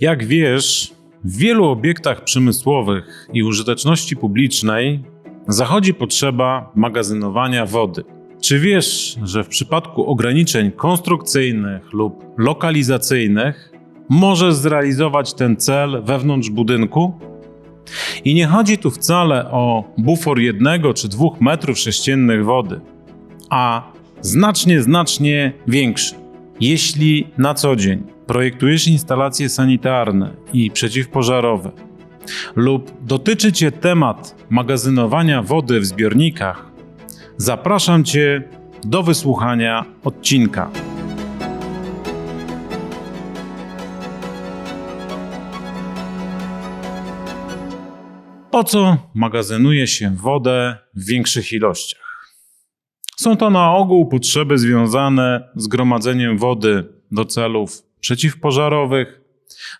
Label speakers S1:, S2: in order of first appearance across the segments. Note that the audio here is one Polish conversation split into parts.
S1: Jak wiesz, w wielu obiektach przemysłowych i użyteczności publicznej zachodzi potrzeba magazynowania wody. Czy wiesz, że w przypadku ograniczeń konstrukcyjnych lub lokalizacyjnych możesz zrealizować ten cel wewnątrz budynku? I nie chodzi tu wcale o bufor jednego czy dwóch metrów sześciennych wody, a znacznie, znacznie większy. Jeśli na co dzień projektujesz instalacje sanitarne i przeciwpożarowe, lub dotyczy Cię temat magazynowania wody w zbiornikach, zapraszam Cię do wysłuchania odcinka. Po co magazynuje się wodę w większych ilościach? Są to na ogół potrzeby związane z gromadzeniem wody do celów przeciwpożarowych,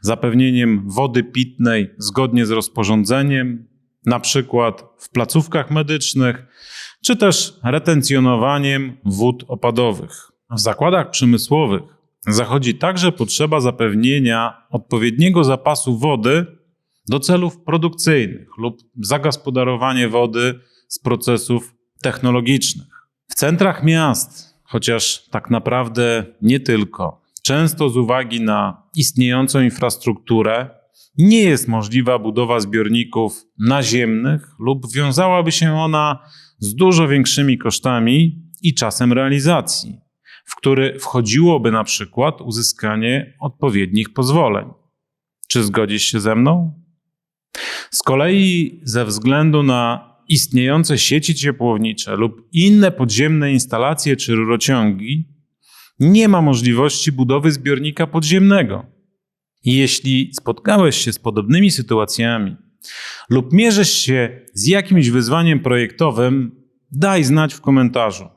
S1: zapewnieniem wody pitnej zgodnie z rozporządzeniem, na przykład w placówkach medycznych, czy też retencjonowaniem wód opadowych. W zakładach przemysłowych zachodzi także potrzeba zapewnienia odpowiedniego zapasu wody do celów produkcyjnych lub zagospodarowanie wody z procesów technologicznych. W centrach miast, chociaż tak naprawdę nie tylko, często z uwagi na istniejącą infrastrukturę, nie jest możliwa budowa zbiorników naziemnych lub wiązałaby się ona z dużo większymi kosztami i czasem realizacji, w który wchodziłoby na przykład uzyskanie odpowiednich pozwoleń. Czy zgodzisz się ze mną? Z kolei ze względu na istniejące sieci ciepłownicze lub inne podziemne instalacje czy rurociągi, nie ma możliwości budowy zbiornika podziemnego. Jeśli spotkałeś się z podobnymi sytuacjami lub mierzysz się z jakimś wyzwaniem projektowym, daj znać w komentarzu.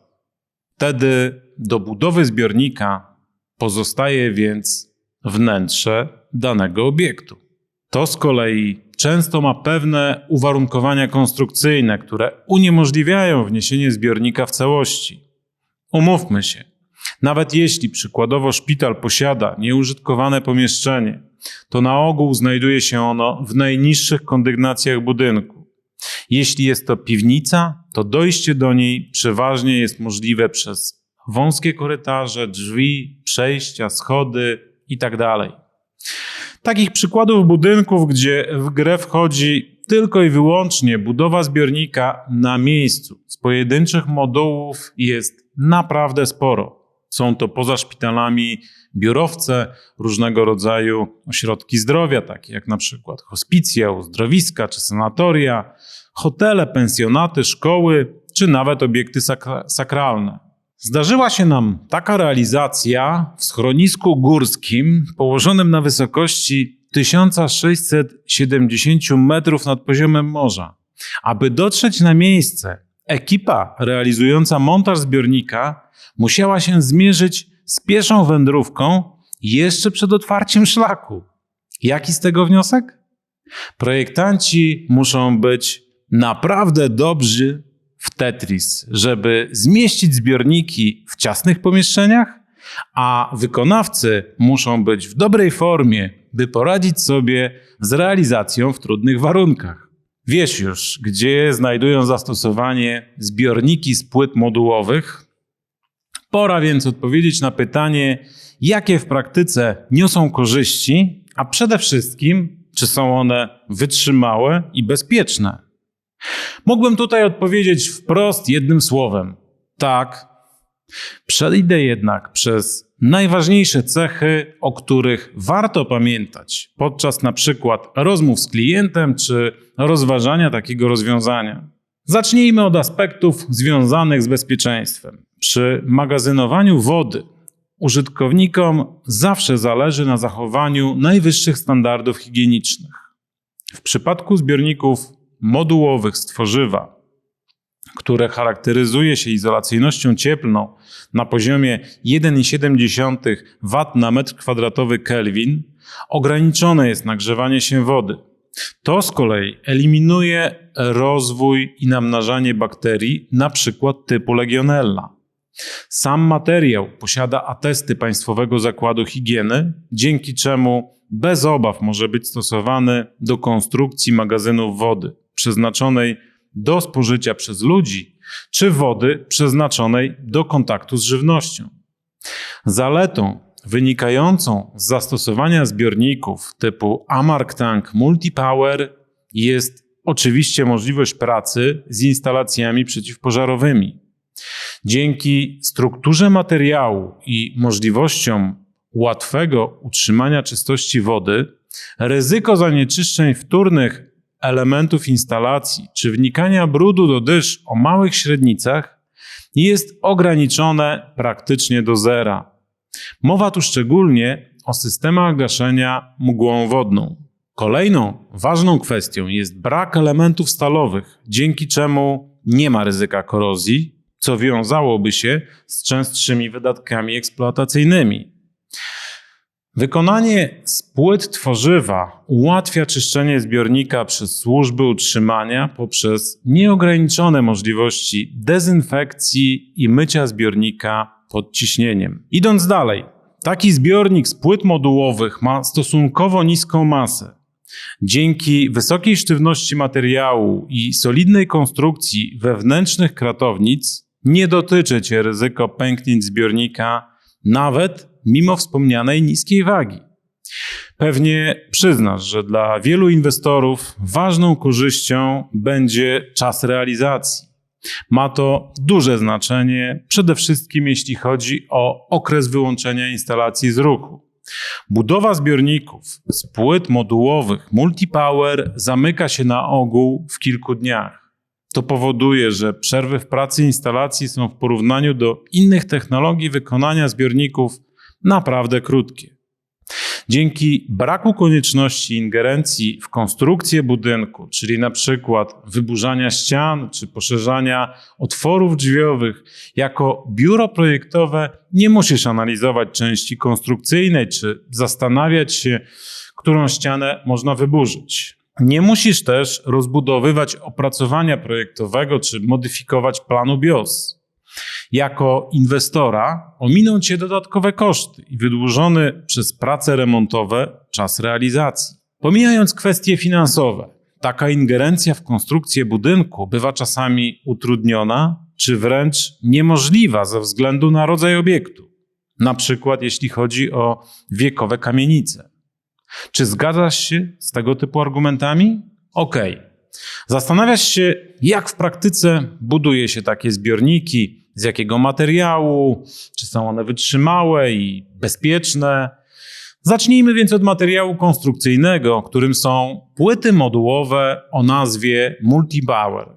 S1: Wtedy do budowy zbiornika pozostaje więc wnętrze danego obiektu. To z kolei często ma pewne uwarunkowania konstrukcyjne, które uniemożliwiają wniesienie zbiornika w całości. Umówmy się, nawet jeśli przykładowo szpital posiada nieużytkowane pomieszczenie, to na ogół znajduje się ono w najniższych kondygnacjach budynku. Jeśli jest to piwnica, to dojście do niej przeważnie jest możliwe przez wąskie korytarze, drzwi, przejścia, schody itd. Takich przykładów budynków, gdzie w grę wchodzi tylko i wyłącznie budowa zbiornika na miejscu z pojedynczych modułów jest naprawdę sporo. Są to poza szpitalami biurowce, różnego rodzaju ośrodki zdrowia, takie jak na przykład hospicja, uzdrowiska czy sanatoria, hotele, pensjonaty, szkoły czy nawet obiekty sakra- sakralne. Zdarzyła się nam taka realizacja w schronisku górskim położonym na wysokości 1670 metrów nad poziomem morza. Aby dotrzeć na miejsce, ekipa realizująca montaż zbiornika musiała się zmierzyć z pieszą wędrówką jeszcze przed otwarciem szlaku. Jaki z tego wniosek? Projektanci muszą być naprawdę dobrzy w Tetris, żeby zmieścić zbiorniki w ciasnych pomieszczeniach, a wykonawcy muszą być w dobrej formie, by poradzić sobie z realizacją w trudnych warunkach. Wiesz już, gdzie znajdują zastosowanie zbiorniki z płyt modułowych? Pora więc odpowiedzieć na pytanie, jakie w praktyce niosą korzyści, a przede wszystkim, czy są one wytrzymałe i bezpieczne. Mógłbym tutaj odpowiedzieć wprost jednym słowem: tak. Przejdę jednak przez najważniejsze cechy, o których warto pamiętać podczas na przykład rozmów z klientem czy rozważania takiego rozwiązania. Zacznijmy od aspektów związanych z bezpieczeństwem. Przy magazynowaniu wody użytkownikom zawsze zależy na zachowaniu najwyższych standardów higienicznych. W przypadku zbiorników modułowych z tworzywa, które charakteryzuje się izolacyjnością cieplną na poziomie 1,7 W na metr kwadratowy Kelvin, ograniczone jest nagrzewanie się wody. To z kolei eliminuje rozwój i namnażanie bakterii, na przykład typu Legionella. Sam materiał posiada atesty Państwowego Zakładu Higieny, dzięki czemu bez obaw może być stosowany do konstrukcji magazynów wody przeznaczonej do spożycia przez ludzi, czy wody przeznaczonej do kontaktu z żywnością. Zaletą wynikającą z zastosowania zbiorników typu Amark Tank Multipower jest oczywiście możliwość pracy z instalacjami przeciwpożarowymi. Dzięki strukturze materiału i możliwościom łatwego utrzymania czystości wody, ryzyko zanieczyszczeń wtórnych elementów instalacji czy wnikania brudu do dysz o małych średnicach jest ograniczone praktycznie do zera. Mowa tu szczególnie o systemach gaszenia mgłą wodną. Kolejną ważną kwestią jest brak elementów stalowych, dzięki czemu nie ma ryzyka korozji, co wiązałoby się z częstszymi wydatkami eksploatacyjnymi. Wykonanie z płyt tworzywa ułatwia czyszczenie zbiornika przez służby utrzymania poprzez nieograniczone możliwości dezynfekcji i mycia zbiornika pod ciśnieniem. Idąc dalej, taki zbiornik z płyt modułowych ma stosunkowo niską masę. Dzięki wysokiej sztywności materiału i solidnej konstrukcji wewnętrznych kratownic nie dotyczy Cię ryzyko pęknięć zbiornika, nawet mimo wspomnianej niskiej wagi. Pewnie przyznasz, że dla wielu inwestorów ważną korzyścią będzie czas realizacji. Ma to duże znaczenie, przede wszystkim jeśli chodzi o okres wyłączenia instalacji z ruchu. Budowa zbiorników z płyt modułowych multipower zamyka się na ogół w kilku dniach. To powoduje, że przerwy w pracy instalacji są w porównaniu do innych technologii wykonania zbiorników naprawdę krótkie. Dzięki braku konieczności ingerencji w konstrukcję budynku, czyli na przykład wyburzania ścian czy poszerzania otworów drzwiowych, jako biuro projektowe nie musisz analizować części konstrukcyjnej czy zastanawiać się, którą ścianę można wyburzyć. Nie musisz też rozbudowywać opracowania projektowego czy modyfikować planu BIOS. Jako inwestora ominą Cię dodatkowe koszty i wydłużony przez prace remontowe czas realizacji. Pomijając kwestie finansowe, taka ingerencja w konstrukcję budynku bywa czasami utrudniona czy wręcz niemożliwa ze względu na rodzaj obiektu, na przykład jeśli chodzi o wiekowe kamienice. Czy zgadzasz się z tego typu argumentami? Okej. Okay. Zastanawiasz się, jak w praktyce buduje się takie zbiorniki, z jakiego materiału, czy są one wytrzymałe i bezpieczne. Zacznijmy więc od materiału konstrukcyjnego, którym są płyty modułowe o nazwie Multibauer.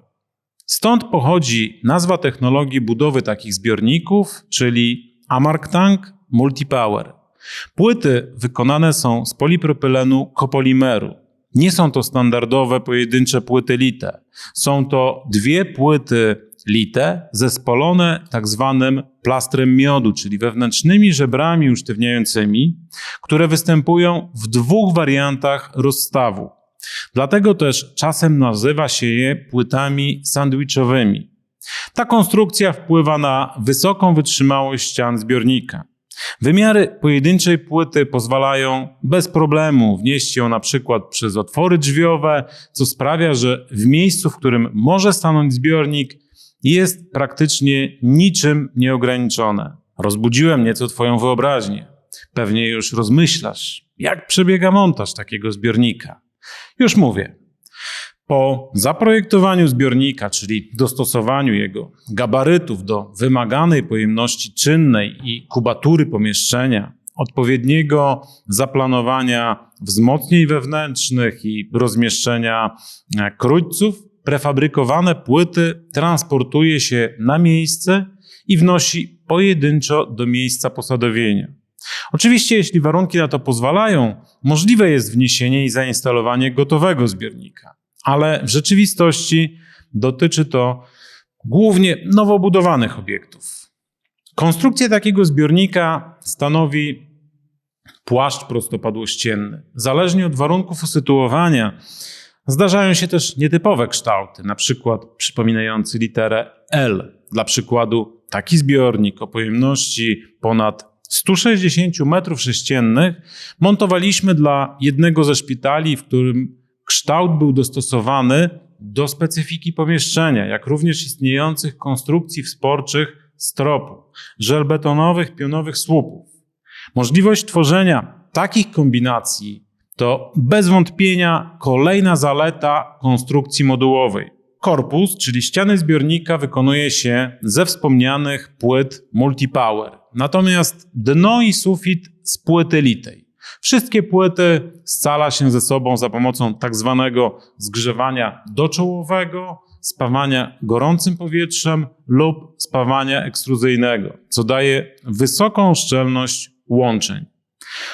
S1: Stąd pochodzi nazwa technologii budowy takich zbiorników, czyli Amark Tank Multipower. Płyty wykonane są z polipropylenu kopolimeru. Nie są to standardowe pojedyncze płyty lite. Są to dwie płyty lite zespolone tak zwanym plastrem miodu, czyli wewnętrznymi żebrami usztywniającymi, które występują w dwóch wariantach rozstawu. Dlatego też czasem nazywa się je płytami sandwichowymi. Ta konstrukcja wpływa na wysoką wytrzymałość ścian zbiornika. Wymiary pojedynczej płyty pozwalają bez problemu wnieść ją na przykład przez otwory drzwiowe, co sprawia, że w miejscu, w którym może stanąć zbiornik, jest praktycznie niczym nieograniczone. Rozbudziłem nieco Twoją wyobraźnię. Pewnie już rozmyślasz, jak przebiega montaż takiego zbiornika. Już mówię. Po zaprojektowaniu zbiornika, czyli dostosowaniu jego gabarytów do wymaganej pojemności czynnej i kubatury pomieszczenia, odpowiedniego zaplanowania wzmocnień wewnętrznych i rozmieszczenia krójców, prefabrykowane płyty transportuje się na miejsce i wnosi pojedynczo do miejsca posadowienia. Oczywiście, jeśli warunki na to pozwalają, możliwe jest wniesienie i zainstalowanie gotowego zbiornika, ale w rzeczywistości dotyczy to głównie nowo budowanych obiektów. Konstrukcja takiego zbiornika stanowi płaszcz prostopadłościenny. Zależnie od warunków usytuowania, Zdarzają się też nietypowe kształty, na przykład przypominający literę L. Dla przykładu taki zbiornik o pojemności ponad 160 m3 montowaliśmy dla jednego ze szpitali, w którym kształt był dostosowany do specyfiki pomieszczenia, jak również istniejących konstrukcji wsporczych stropu, żelbetonowych, pionowych słupów. Możliwość tworzenia takich kombinacji to bez wątpienia kolejna zaleta konstrukcji modułowej. Korpus, czyli ściany zbiornika, wykonuje się ze wspomnianych płyt multipower. Natomiast dno i sufit z płyty litej. Wszystkie płyty scala się ze sobą za pomocą tak zwanego zgrzewania doczołowego, spawania gorącym powietrzem lub spawania ekstruzyjnego, co daje wysoką szczelność łączeń.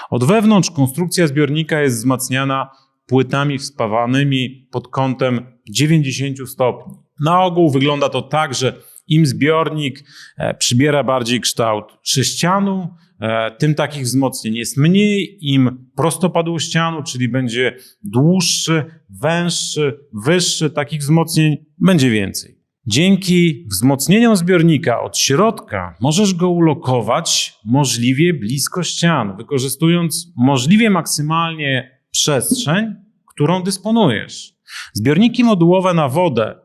S1: Od wewnątrz konstrukcja zbiornika jest wzmacniana płytami wspawanymi pod kątem 90 stopni. Na ogół wygląda to tak, że im zbiornik e, przybiera bardziej kształt sześcianu, e, tym takich wzmocnień jest mniej, im prostopadłościanu, czyli będzie dłuższy, węższy, wyższy, takich wzmocnień będzie więcej. Dzięki wzmocnieniom zbiornika od środka możesz go ulokować możliwie blisko ścian, wykorzystując możliwie maksymalnie przestrzeń, którą dysponujesz. Zbiorniki modułowe na wodę,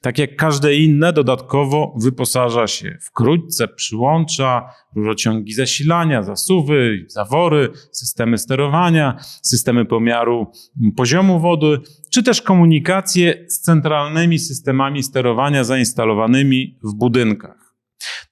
S1: tak jak każde inne, dodatkowo wyposaża się w krótce, przyłącza, rurociągi zasilania, zasuwy, zawory, systemy sterowania, systemy pomiaru poziomu wody, czy też komunikację z centralnymi systemami sterowania zainstalowanymi w budynkach.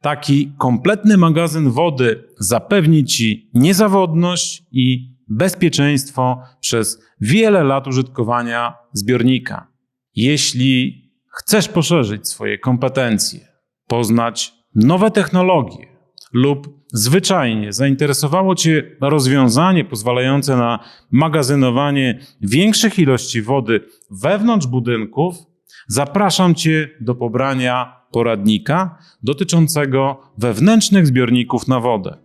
S1: Taki kompletny magazyn wody zapewni Ci niezawodność i bezpieczeństwo przez wiele lat użytkowania zbiornika. Jeśli chcesz poszerzyć swoje kompetencje, poznać nowe technologie lub zwyczajnie zainteresowało Cię rozwiązanie pozwalające na magazynowanie większych ilości wody wewnątrz budynków, zapraszam Cię do pobrania poradnika dotyczącego wewnętrznych zbiorników na wodę.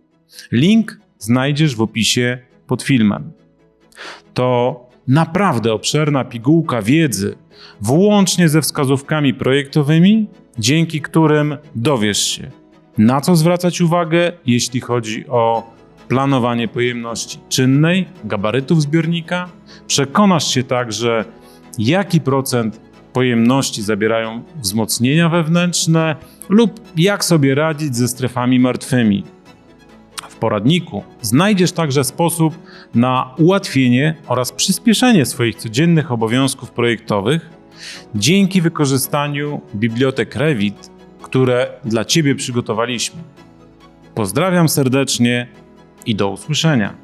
S1: Link znajdziesz w opisie pod filmem. To naprawdę obszerna pigułka wiedzy, włącznie ze wskazówkami projektowymi, dzięki którym dowiesz się, na co zwracać uwagę, jeśli chodzi o planowanie pojemności czynnej, gabarytów zbiornika. Przekonasz się także, jaki procent pojemności zabierają wzmocnienia wewnętrzne lub jak sobie radzić ze strefami martwymi. W poradniku znajdziesz także sposób na ułatwienie oraz przyspieszenie swoich codziennych obowiązków projektowych dzięki wykorzystaniu bibliotek Revit, które dla Ciebie przygotowaliśmy. Pozdrawiam serdecznie i do usłyszenia.